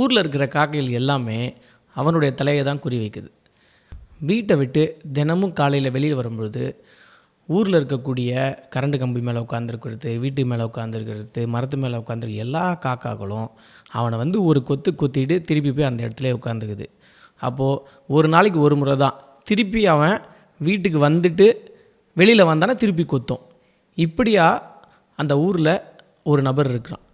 ஊரில் இருக்கிற காக்கைகள் எல்லாமே அவனுடைய தலையை தான் குறி வைக்குது. வீட்டை விட்டு தினமும் காலையில் வெளியில் வரும்பொழுது ஊரில் இருக்கக்கூடிய கரண்ட் கம்பி மேலே உட்காந்துருக்கிறது வீட்டு மேலே உட்காந்துருக்கிறது மரத்து மேலே உட்காந்துருக்க எல்லா காக்காக்களும் அவனை வந்து ஒரு கொத்து கொத்திட்டு திருப்பி போய் அந்த இடத்துல உட்காந்துக்குது அப்போது ஒரு நாளைக்கு ஒரு முறை தான் திருப்பி அவன் வீட்டுக்கு வந்துட்டு வெளியில் வந்தானே திருப்பி கொத்தும். இப்படியா அந்த ஊரில் ஒரு நபர் இருக்கிறான்.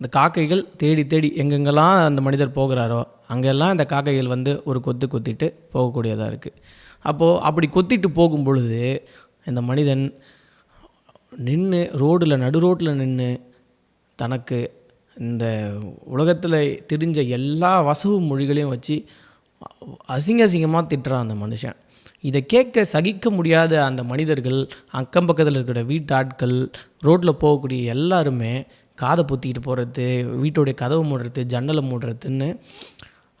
இந்த காக்கைகள் தேடி தேடி எங்கெங்கெல்லாம் அந்த மனிதர் போகிறாரோ அங்கெல்லாம் இந்த காக்கைகள் வந்து ஒரு கொத்து கொத்திட்டு போகக்கூடியதாக இருக்குது அப்போது அப்படி கொத்திட்டு போகும் பொழுது இந்த மனிதன் நின்று ரோடில் நடு ரோட்டில் நின்று தனக்கு இந்த உலகத்தில் தெரிஞ்ச எல்லா வசவு மொழிகளையும் வச்சு அசிங்க அசிங்கமாக திட்டுறான் அந்த மனுஷன். இதை கேட்க சகிக்க முடியாத அந்த மனிதர்கள் அக்கம் பக்கத்தில் இருக்கிற வீட்டு ஆட்கள் ரோட்டில் போகக்கூடிய எல்லாருமே காதை பொத்திக்கிட்டு போகிறது வீட்டோடைய கதவு மூடுறது ஜன்னலை மூடுறதுன்னு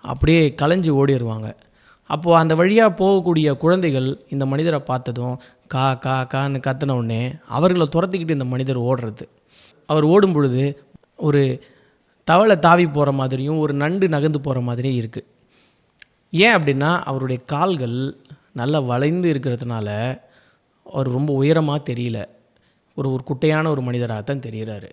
அப்படியே கலைஞ்சு ஓடிடுவாங்க அப்போது அந்த வழியாக போகக்கூடிய குழந்தைகள் இந்த மனிதரை பார்த்ததும் கா கா கான்னு கத்தின உடனே அவர்களை துரத்திக்கிட்டு இந்த மனிதர் ஓடுறது. அவர் ஓடும் பொழுது ஒரு தவளை தாவி போகிற மாதிரியும் ஒரு நண்டு நகர்ந்து போகிற மாதிரியும் இருக்குது ஏன் அப்படின்னா அவருடைய கால்கள் நல்லா வளைந்து இருக்கிறதுனால அவர் ரொம்ப உயரமாக தெரியல. ஒரு ஒரு குட்டையான ஒரு மனிதராக தான் தெரிகிறாரு.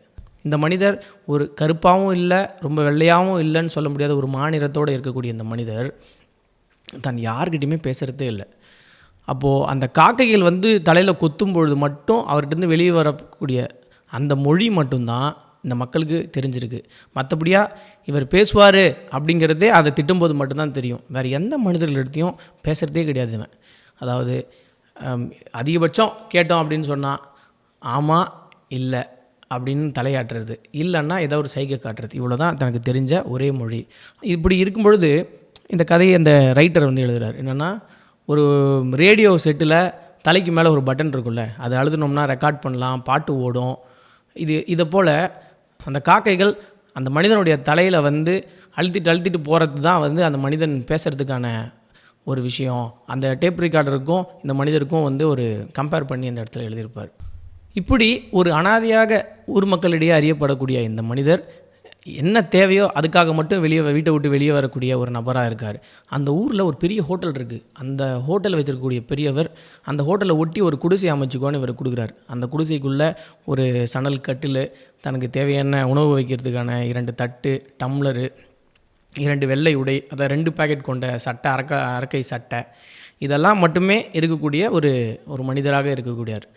இந்த மனிதர் ஒரு கருப்பாகவும் இல்லை ரொம்ப வெள்ளையாகவும் இல்லைன்னு சொல்ல முடியாத ஒரு மாநிலத்தோடு இருக்கக்கூடிய இந்த மனிதர் தான் யார்கிட்டையுமே பேசுகிறதே இல்லை. அப்போது அந்த காக்கைகள் வந்து தலையில் கொத்தும் பொழுது மட்டும் அவர்கிட்டருந்து வெளியே வரக்கூடிய அந்த மொழி மட்டும்தான் இந்த மக்களுக்கு தெரிஞ்சிருக்கு. மற்றபடியாக இவர் பேசுவார் அப்படிங்கிறதே அதை திட்டும்போது மட்டும்தான் தெரியும். வேறு எந்த மனிதர்களிடத்தையும் பேசுகிறதே கிடையாது இவன். அதாவது அதிகபட்சம் கேட்டோம் அப்படின்னு சொன்னால் ஆமாம் இல்லை. அப்படின்னு தலையாட்டுறது. இல்லைன்னா ஏதோ ஒரு சைகை காட்டுறது. இவ்வளோ தான் தனக்கு தெரிஞ்ச ஒரே மொழி. இப்படி இருக்கும் பொழுது இந்த கதையை அந்த ரைட்டர் வந்து எழுதுறார். என்னென்னா ஒரு ரேடியோ செட்டில் தலைக்கு மேலே ஒரு பட்டன் இருக்குல்ல அதை அழுதுனோம்னா ரெக்கார்ட் பண்ணலாம் பாட்டு ஓடும். இது இதை போல் அந்த காக்கைகள் அந்த மனிதனுடைய தலையில் வந்து அழுத்திட்டு அழுத்திட்டு போகிறது தான் வந்து அந்த மனிதன் பேசுகிறதுக்கான ஒரு விஷயம். அந்த டேப் ரெக்கார்டருக்கும் இந்த மனிதருக்கும் வந்து ஒரு கம்பேர் பண்ணி அந்த இடத்துல எழுதியிருப்பார். இப்படி ஒரு அனாதையாக ஊர் மக்களிடையே அறியப்படக்கூடிய இந்த மனிதர் என்ன தேவையோ அதுக்காக மட்டும் வெளியே வீட்டை விட்டு வெளியே வரக்கூடிய ஒரு நபராக இருக்கார். அந்த ஊரில் ஒரு பெரிய ஹோட்டல் இருக்குது அந்த ஹோட்டல் வச்சிருக்கக்கூடிய பெரியவர் அந்த ஹோட்டலை ஒட்டி ஒரு குடிசை அமைச்சுக்கோன்னு இவர் கொடுக்குறாரு. அந்த குடிசைக்குள்ளே ஒரு சணல் கட்டில் தனக்கு தேவையான உணவு வைக்கிறதுக்கான இரண்டு தட்டு டம்ளரு இரண்டு வெள்ளை உடை அதை ரெண்டு பேக்கெட் கொண்ட சட்டை அரக்க அரக்கை சட்டை. இதெல்லாம் மட்டுமே இருக்கக்கூடிய ஒரு ஒரு மனிதராக இருக்கக்கூடியார்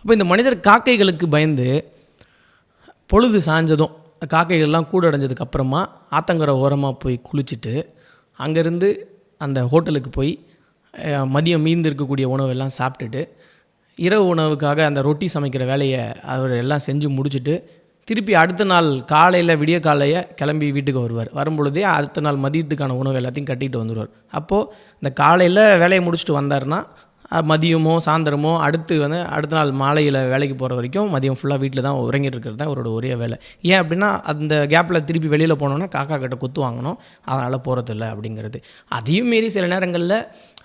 அப்போ இந்த மனிதர் காக்கைகளுக்கு பயந்து பொழுது சாஞ்சதும் காக்கைகள்லாம் கூட அடைஞ்சதுக்கு அப்புறமா ஆத்தங்கரை ஓரமாக போய் குளிச்சுட்டு அங்கேருந்து அந்த ஹோட்டலுக்கு போய் மதியம் மீந்து இருக்கக்கூடிய உணவெல்லாம் சாப்பிட்டுட்டு இரவு உணவுக்காக அந்த ரொட்டி சமைக்கிற வேலையை அவர் எல்லாம் செஞ்சு முடிச்சுட்டு திருப்பி அடுத்த நாள் காலையில் விடிய காலைய கிளம்பி வீட்டுக்கு வருவார். வரும்பொழுதே அடுத்த நாள் மதியத்துக்கான உணவு எல்லாத்தையும் கட்டிட்டு வந்துடுவார் அப்போது இந்த காலையில் வேலையை முடிச்சுட்டு வந்தாருன்னா மதியமோ சாயந்தரமோ அடுத்து வந்து அடுத்த நாள் மாலையில் வேலைக்கு போகிற வரைக்கும் மதியம் ஃபுல்லாக வீட்டில் தான் உறங்கிட்டு இருக்கிறது தான் அவரோட ஒரே வேலை. ஏன் அப்படின்னா அந்த கேப்பில் திருப்பி வெளியில் போனோன்னா காக்கா கிட்ட குத்து வாங்கணும். அதனால் போகிறதில்ல அப்படிங்கிறது. அதையும் மீறி சில நேரங்களில்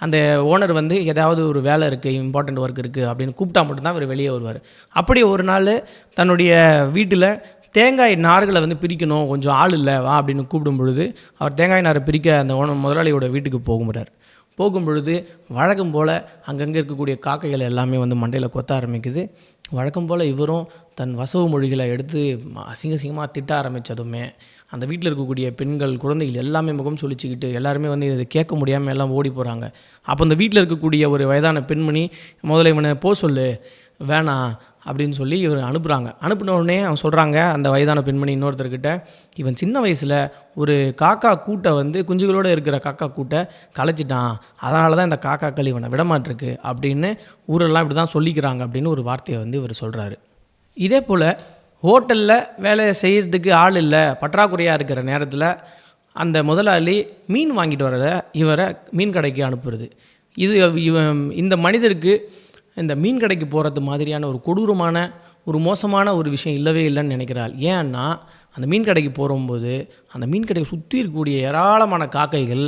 அந்த ஓனர் வந்து ஏதாவது ஒரு வேலை இருக்குது இம்பார்ட்டண்ட் ஒர்க் இருக்குது அப்படின்னு கூப்பிட்டா மட்டும்தான் அவர் வெளியே வருவார். அப்படி ஒரு நாள் தன்னுடைய வீட்டில் தேங்காய் நார்களை வந்து பிரிக்கணும் கொஞ்சம் ஆள் இல்லை வா அப்படின்னு கூப்பிடும் பொழுது அவர் தேங்காய் நாரை பிரிக்க அந்த ஓனர் முதலாளியோட வீட்டுக்கு போகும்போறார் போகும் பொழுது வழக்கம் போல் அங்கங்கே இருக்கக்கூடிய காக்கைகள் எல்லாமே வந்து மண்டையில் கொத்த ஆரம்பிக்குது. வழக்கம் போல் இவரும் தன் வசவு மொழிகளை எடுத்து அசிங்க அசிங்கமாக திட்ட ஆரம்பித்ததுமே அந்த வீட்டில் இருக்கக்கூடிய பெண்கள் குழந்தைகள் எல்லாமே முகம் சொல்லிச்சுக்கிட்டு எல்லாருமே வந்து இதை கேட்க முடியாமல் எல்லாம் ஓடி போகிறாங்க அப்போ அந்த வீட்டில் இருக்கக்கூடிய ஒரு வயதான பெண்மணி முதல்ல இவனை போ சொல்லு வேணாம் அப்படின்னு சொல்லி இவர் அனுப்புகிறாங்க அனுப்பின உடனே அவன் சொல்கிறாங்க அந்த வயதான பெண்மணி இன்னொருத்தர்கிட்ட இவன் சின்ன வயசில் ஒரு காக்கா கூட்டை வந்து குஞ்சுகளோடு இருக்கிற காக்கா கூட்டை கலைச்சிட்டான். அதனால தான் இந்த காக்காக்கள் இவனை விடமாட்டிருக்கு அப்படின்னு ஊரெல்லாம் இப்படி தான் சொல்லிக்கிறாங்க அப்படின்னு ஒரு வார்த்தையை வந்து இவர் சொல்கிறாரு இதே போல் ஹோட்டலில் வேலை செய்கிறதுக்கு ஆள் இல்லை பற்றாக்குறையாக இருக்கிற நேரத்தில் அந்த முதலாளி மீன் வாங்கிட்டு வரத இவரை மீன் கடைக்கு அனுப்புறது. இது இவன் இந்த மனிதருக்கு இந்த மீன் கடைக்கு போகிறது மாதிரியான ஒரு கொடூரமான ஒரு மோசமான ஒரு விஷயம் இல்லவே இல்லைன்னு நினைக்கிறாள். ஏன்னா அந்த மீன் கடைக்கு போகும்போது அந்த மீன் கடையை சுற்றி இருக்கக்கூடிய ஏராளமான காக்கைகள்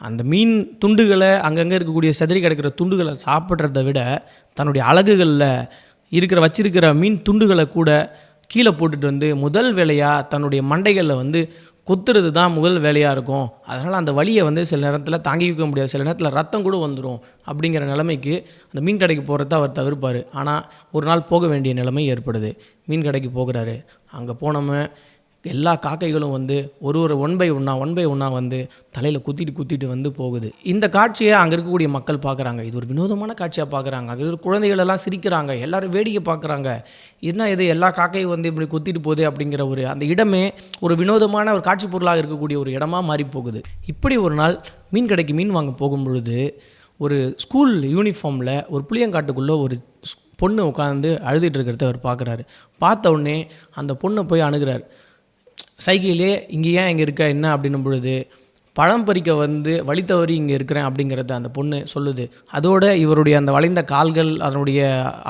அந்த மீன் துண்டுகளை அங்கங்கே இருக்கக்கூடிய செதறி கிடக்கிற துண்டுகளை சாப்பிட்றத விட தன்னுடைய அலகுகளில் இருக்கிற வச்சிருக்கிற மீன் துண்டுகளை கூட கீழே போட்டுட்டு வந்து முதல் வேலையாக தன்னுடைய மண்டைகளில் வந்து கொத்துறது தான் முதல் வேலையாக இருக்கும். அதனால் அந்த வழியை வந்து சில நேரத்தில் தாங்கிக்க முடியாது. சில நேரத்தில் ரத்தம் கூட வந்துடும் அப்படிங்கிற நிலைமைக்கு அந்த மீன் கடைக்கு போகிறத அவர் தவிர்ப்பார். ஆனால் ஒரு நாள் போக வேண்டிய நிலைமை ஏற்படுது. மீன் கடைக்கு போகிறாரு. அங்கே போனோமே எல்லா காக்கைகளும் வந்து ஒரு ஒரு ஒன் பை ஒன்றா ஒன் பை ஒன்றா வந்து தலையில் குத்திட்டு குத்திட்டு வந்து போகுது. இந்த காட்சியை அங்கே இருக்கக்கூடிய மக்கள் பார்க்குறாங்க. இது ஒரு வினோதமான காட்சியாக பார்க்குறாங்க. அது குழந்தைகள் எல்லாம் சிரிக்கிறாங்க. எல்லோரும் வேடிக்கை பார்க்குறாங்க. என்ன இது? எல்லா காக்கையும் வந்து இப்படி குத்திட்டு போகுது அப்படிங்கிற ஒரு அந்த இடமே ஒரு வினோதமான ஒரு காட்சி பொருளாக இருக்கக்கூடிய ஒரு இடமா மாறி போகுது இப்படி ஒரு நாள் மீன் கடைக்கு மீன் வாங்க போகும் பொழுது ஒரு ஸ்கூல் யூனிஃபார்மில் ஒரு புளியங்காட்டுக்குள்ளே ஒரு பொண்ணு உட்காந்து அழுதுகிட்டு இருக்கிறத அவர் பார்க்குறாரு. பார்த்த உடனே அந்த பொண்ணை போய் அணுகிறார். சைக்கிளே இங்கே ஏன் இங்கே இருக்க? என்ன? அப்படின்னும் பொழுது பழம் பறிக்க வந்து வழி தவறி இங்கே இருக்கிறேன் அப்படிங்கிறத அந்த பொண்ணு சொல்லுது. அதோட இவருடைய அந்த வளைந்த கால்கள் அதனுடைய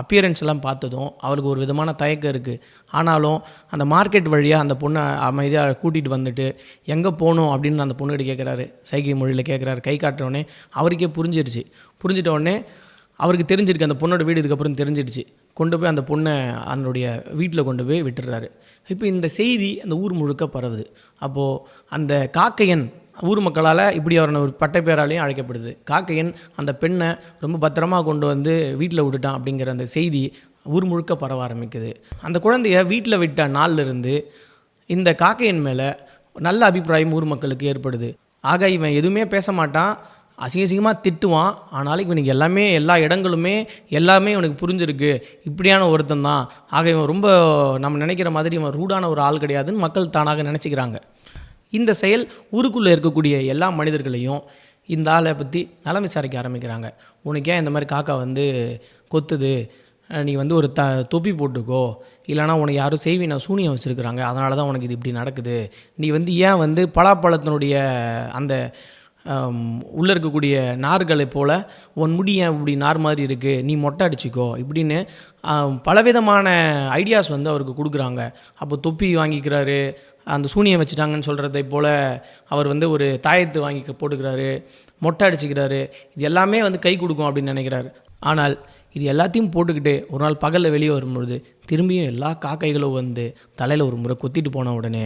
அப்பியரன்ஸ் எல்லாம் பார்த்ததும் அவளுக்கு ஒரு விதமான தயக்கம் இருக்குது ஆனாலும் அந்த மார்க்கெட் வழியாக அந்த பொண்ணை அமைதியாக கூட்டிகிட்டு வந்துட்டு எங்கே போகணும்? அப்படின்னு அந்த பொண்ணுகிட்ட கேட்குறாரு சைகை மொழியில் கேட்குறாரு கை காட்டுறோடனே அவருக்கே புரிஞ்சிருச்சு. புரிஞ்சிட்ட உடனே அவருக்கு தெரிஞ்சிருக்கு. அந்த பொண்ணோட வீடு இதுக்கப்புறம் தெரிஞ்சிடுச்சு கொண்டு போய் அந்த பொண்ணை அதனுடைய வீட்டில் கொண்டு போய் விட்டுடுறாரு. இப்போ இந்த செய்தி அந்த ஊர் முழுக்க பரவுது. அப்போது அந்த காக்கையன் ஊர் மக்களால் இப்படி அவரை ஒரு பட்டை பேராலையும் அழைக்கப்படுது. காக்கையன் அந்த பெண்ணை ரொம்ப பத்திரமாக கொண்டு வந்து வீட்டில் விட்டுட்டான் அப்படிங்கிற அந்த செய்தி ஊர் முழுக்க பரவ ஆரம்பிக்குது. அந்த குழந்தைய வீட்டில் விட்ட நாள்ல இருந்து இந்த காக்கையன் மேலே நல்ல அபிப்பிராயம் ஊர் மக்களுக்கு ஏற்படுது. ஆக இவன் எதுவுமே பேச மாட்டான். அசிங்க அசிங்கமாக திட்டுவான். ஆனாலும் இவனுக்கு எல்லாமே எல்லா இடங்களுமே எல்லாமே இவனுக்கு புரிஞ்சிருக்கு. இப்படியான ஒருத்தன் தான். ஆக இவன் ரொம்ப நம்ம நினைக்கிற மாதிரி இவன் ரூடான ஒரு ஆள் கிடையாதுன்னு மக்கள் தானாக நினச்சிக்கிறாங்க. இந்த செயல் ஊருக்குள்ளே இருக்கக்கூடிய எல்லா மனிதர்களையும் இந்த ஆளை பற்றி நலம் விசாரிக்க ஆரம்பிக்கிறாங்க. உனக்கு ஏன் இந்த மாதிரி காக்கா வந்து கொத்துது? நீ வந்து ஒரு த தொப்பி போட்டுக்கோ. இல்லைனா உனக்கு யாரும் செய்வினை சூனியம் வச்சுருக்குறாங்க. அதனால தான் உனக்கு இது இப்படி நடக்குது. நீ வந்து ஏன் வந்து பலாப்பழத்தினுடைய அந்த உள்ளே இருக்கக்கூடிய நார்களை போல் உன் முடி ஏன் இப்படி நார் மாதிரி இருக்குது நீ மொட்டை அடிச்சுக்கோ. இப்படின்னு பலவிதமான ஐடியாஸ் வந்து அவருக்கு கொடுக்குறாங்க. அப்போ தொப்பி வாங்கிக்கிறாரு அந்த சூனியம் வச்சுட்டாங்கன்னு சொல்கிறதை போல் அவர் வந்து ஒரு தாயத்து வாங்கி போட்டுக்கிறாரு மொட்டை அடிச்சுக்கிறாரு. இது எல்லாமே வந்து கை கொடுக்கும் அப்படின்னு நினைக்கிறாரு. ஆனால் இது எல்லாத்தையும் போட்டுக்கிட்டு ஒரு நாள் பகலில் வெளியே வரும்பொழுது திரும்பியும் எல்லா காக்கைகளும் வந்து தலையில் ஒரு முறை கொத்திட்டு போன உடனே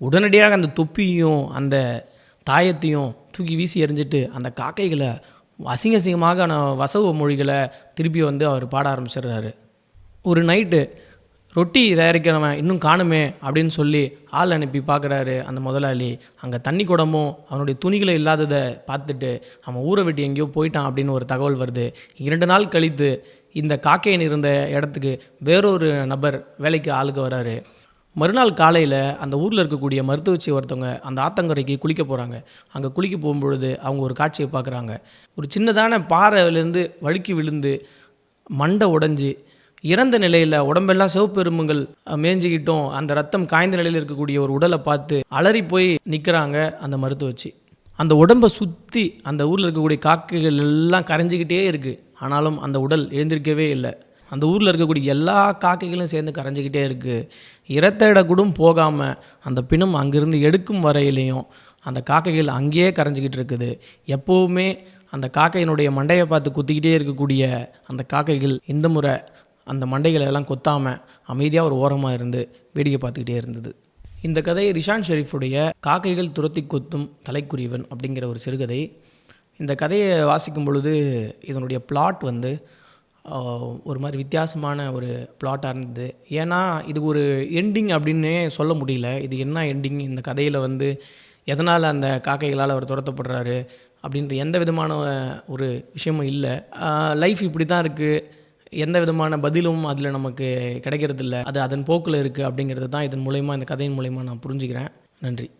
உடனடியாக அந்த தொப்பியும் அந்த தாயத்தையும் தூக்கி வீசி எறிஞ்சிட்டு அந்த காக்கைகளை அசிங்க அசிங்கமாக வசவு மொழிகளை திருப்பி வந்து அவர் பாட ஆரம்பிச்சிடுறாரு. ஒரு நைட்டு ரொட்டி தயாரிக்கிறவன் இன்னும் காணுமே அப்படின்னு சொல்லி ஆள் அனுப்பி பார்க்குறாரு அந்த முதலாளி. அங்கே தண்ணி குடமும் அவனுடைய துணிகளை இல்லாததை பார்த்துட்டு அவன் ஊரை விட்டு எங்கேயோ போயிட்டான் அப்படின்னு ஒரு தகவல் வருது. இரண்டு நாள் கழித்து இந்த காக்கையன் இருந்த இடத்துக்கு வேறொரு நபர் வேலைக்கு ஆளுக்கு வராரு. மறுநாள் காலையில் அந்த ஊரில் இருக்கக்கூடிய மருத்துவச்சி ஒருத்தவங்க அந்த ஆத்தங்கரைக்கு குளிக்க போகிறாங்க அங்கே குளிக்க போகும்பொழுது அவங்க ஒரு காட்சியை பார்க்குறாங்க. ஒரு சின்னதான பாறையிலேருந்து வழுக்கி விழுந்து மண்டை உடஞ்சி இறந்த நிலையில் உடம்பெல்லாம் சிவப்பெரும்புகள் அஹ், அந்த ரத்தம் காய்ந்த நிலையில் இருக்கக்கூடிய ஒரு உடலை பார்த்து அலறி போய் நிற்கிறாங்க அந்த மருத்துவச்சி அந்த உடம்பை சுற்றி அந்த ஊரில் இருக்கக்கூடிய காக்கைகள் எல்லாம் கரைஞ்சிக்கிட்டே இருக்குது ஆனாலும் அந்த உடல் எழுந்திருக்கவே இல்லை. அந்த ஊரில் இருக்கக்கூடிய எல்லா காக்கைகளும் சேர்ந்து கரைஞ்சிக்கிட்டே இருக்குது இறத்த இட போகாமல் அந்த பிணம் அங்கிருந்து எடுக்கும் வரையிலையும் அந்த காக்கைகள் அங்கேயே கரைஞ்சிக்கிட்டு இருக்குது. எப்போவுமே அந்த காக்கையினுடைய மண்டையை பார்த்து குத்திக்கிட்டே இருக்கக்கூடிய அந்த காக்கைகள் இந்த முறை அந்த மண்டைகளை எல்லாம் கொத்தாமல் அமைதியாக ஒரு ஓரமாக இருந்து வேடிக்கை பார்த்துக்கிட்டே இருந்தது. இந்த கதை ரிஷான் ஷெரீஃபுடைய காக்கைகள் துரத்தி கொத்தும் தலைக்குரியவன் அப்படிங்கிற ஒரு சிறுகதை. இந்த கதையை வாசிக்கும் பொழுது இதனுடைய பிளாட் வந்து ஒரு மாதிரி வித்தியாசமான ஒரு பிளாட்டாக இருந்தது. ஏன்னா இது ஒரு எண்டிங் அப்படின்னே சொல்ல முடியல. இது என்ன எண்டிங் இந்த கதையில் வந்து எதனால் அந்த காக்கைகளால் அவர் துரத்தப்படுறாரு? அப்படின்ற எந்த விதமான ஒரு விஷயமும் இல்லை. லைஃப் இப்படி தான் இருக்குது எந்த விதமான பதிலும் அதில் நமக்கு கிடைக்கிறதில்ல. அது அதன் போக்கில் இருக்குது அப்படிங்கிறது தான் இதன் மூலயமா இந்த கதையின் மூலயமா நான் புரிஞ்சுக்கிறேன். நன்றி.